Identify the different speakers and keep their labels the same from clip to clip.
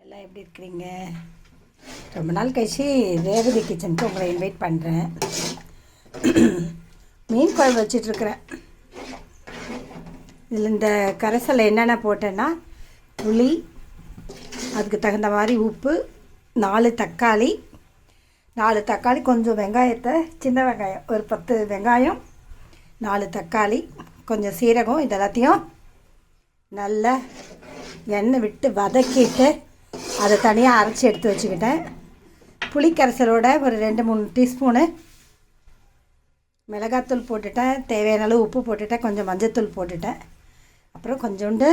Speaker 1: எல்லாம் எப்படி இருக்கிறீங்க? ரொம்ப நாள் கழிச்சு ரேவதி கிச்சனுக்கு உங்களை இன்வைட் பண்ணுறேன் மீன் குழம்பு வச்சிட்ருக்குறேன் இதில் இந்த கரைசலை என்னென்ன போட்டேன்னா புளி அதுக்கு தகுந்த மாதிரி உப்பு நாலு தக்காளி நாலு தக்காளி கொஞ்சம் வெங்காயத்தை சின்ன வெங்காயம் ஒரு பத்து வெங்காயம் நாலு தக்காளி கொஞ்சம் சீரகம் இது எல்லாத்தையும் நல்லா எண்ணெய் விட்டு வதக்கிட்டு அதை தனியாக அரைச்சி எடுத்து வச்சுக்கிட்டேன். புளிக்கரைசலோட ஒரு ரெண்டு மூணு டீஸ்பூனு மிளகாத்தூள் போட்டுட்டேன். தேவையான அளவு உப்பு போட்டுட்டேன். கொஞ்சம் மஞ்சத்தூள் போட்டுட்டேன். அப்புறம் கொஞ்சோண்டு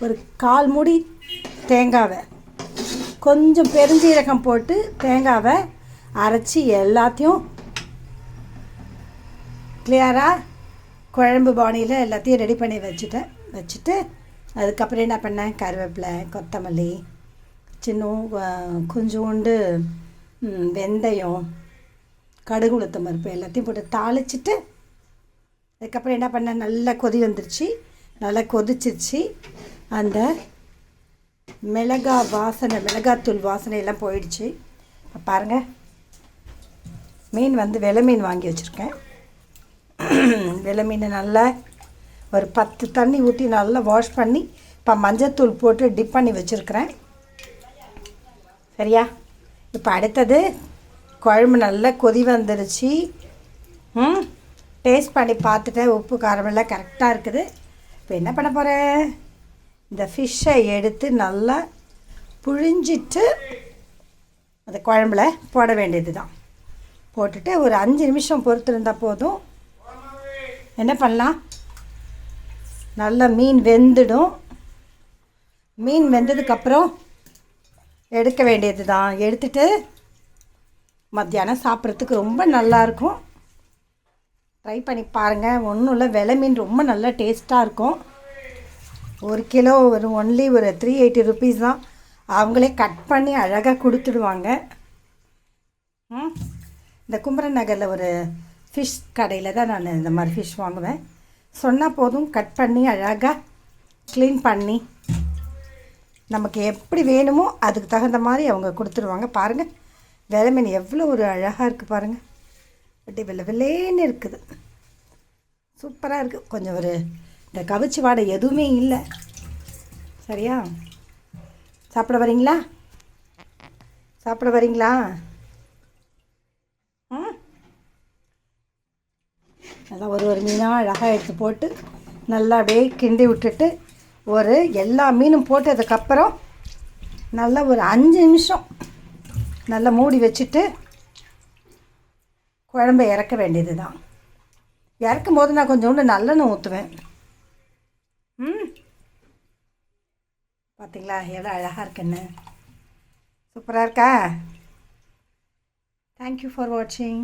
Speaker 1: ஒரு கால் மூடி தேங்காவை. கொஞ்சம் பெருஞ்சீரகம் போட்டு தேங்காவை அரைச்சி எல்லாத்தையும் கிளியராக குழம்பு பாணியில் எல்லாத்தையும் ரெடி பண்ணி வச்சுட்டேன். வச்சுட்டு அதுக்கப்புறம் என்ன பண்ணேன்? கருவேப்பிலை கொத்தமல்லி சின்ன கொஞ்சோண்டு வெந்தயம் கடுகு உளுத்தம் பருப்பு எல்லாத்தையும் போட்டு தாளிச்சிட்டு அதுக்கப்புறம் என்ன பண்ணேன்? நல்லா கொதி வந்துருச்சு. நல்லா கொதிச்சிருச்சு. அந்த மிளகா வாசனை மிளகாத்தூள் வாசனை எல்லாம் போயிடுச்சு. பாருங்கள் மீன் வந்து வெலை மீன் வாங்கி வச்சுருக்கேன். வெலை மீனை நல்லா ஒரு பத்து தண்ணி ஊற்றி நல்லா வாஷ் பண்ணி இப்போ மஞ்சத்தூள் போட்டு டிப் பண்ணி வச்சுருக்கிறேன். சரியா? இப்போ அடுத்தது குழம்பு நல்லா கொதி வந்துருச்சு. ம்? டேஸ்ட் பண்ணி பார்த்துட்டேன். உப்பு காரமெல்லாம் கரெக்டாக இருக்குது. இப்போ என்ன பண்ண போகிறேன் இந்த ஃபிஷ்ஷை எடுத்து நல்லா புழிஞ்சிட்டு அந்த குழம்புல போட வேண்டியது தான் போட்டுட்டு ஒரு அஞ்சு நிமிஷம் பொறுத்திருந்தா போதும். என்ன பண்ணலாம்? நல்லா மீன் வெந்துடும். மீன் வெந்ததுக்கப்புறம் எடுக்க வேண்டியது தான் எடுத்துட்டு மத்தியானம் சாப்பிட்றதுக்கு ரொம்ப நல்லாயிருக்கும். ட்ரை பண்ணி பாருங்கள் ஒன்றும் இல்லை. விலை மீன் ரொம்ப நல்லா டேஸ்ட்டாக இருக்கும். ஒரு கிலோ ஒரு ஒன்லி ஒரு த்ரீ எயிட்டி ருபீஸ் தான். அவங்களே கட் பண்ணி அழகாக கொடுத்துடுவாங்க. ம். இந்த குமரன் நகரில் ஒரு ஃபிஷ் கடையில் தான் நான் இந்த மாதிரி ஃபிஷ் வாங்குவேன். சொன்னால் போதும் கட் பண்ணி அழகாக க்ளீன் பண்ணி நமக்கு எப்படி வேணுமோ அதுக்கு தகுந்த மாதிரி அவங்க கொடுத்துருவாங்க. பாருங்கள் வெலை மீன் எவ்வளோ ஒரு அழகாக இருக்குது பாருங்கள் அப்படி வெள்ளை வெள்ளேன்னு இருக்குது. சூப்பராக இருக்குது கொஞ்சம் ஒரு இந்த கவிச்சி வாடை எதுவுமே இல்லை. சரியா? சாப்பிட வரீங்களா? சாப்பிட வரீங்களா? நல்லா ஒரு ஒரு மீனாக அழகாக எடுத்து போட்டு நல்லா அப்படியே கிண்டி விட்டுட்டு ஒரு எல்லா மீனும் போட்டதுக்கப்புறம் நல்லா ஒரு அஞ்சு நிமிஷம் நல்லா மூடி வச்சுட்டு குழம்பை இறக்க வேண்டியது தான் இறக்கும் போது நான் கொஞ்சோண்டு நல்லெண்ணெய் ஊற்றுவேன். ம். பார்த்தீங்களா எவ்வளோ அழகாக இருக்குன்னு. சூப்பராக இருக்கா? தேங்க்யூ ஃபார் வாட்சிங்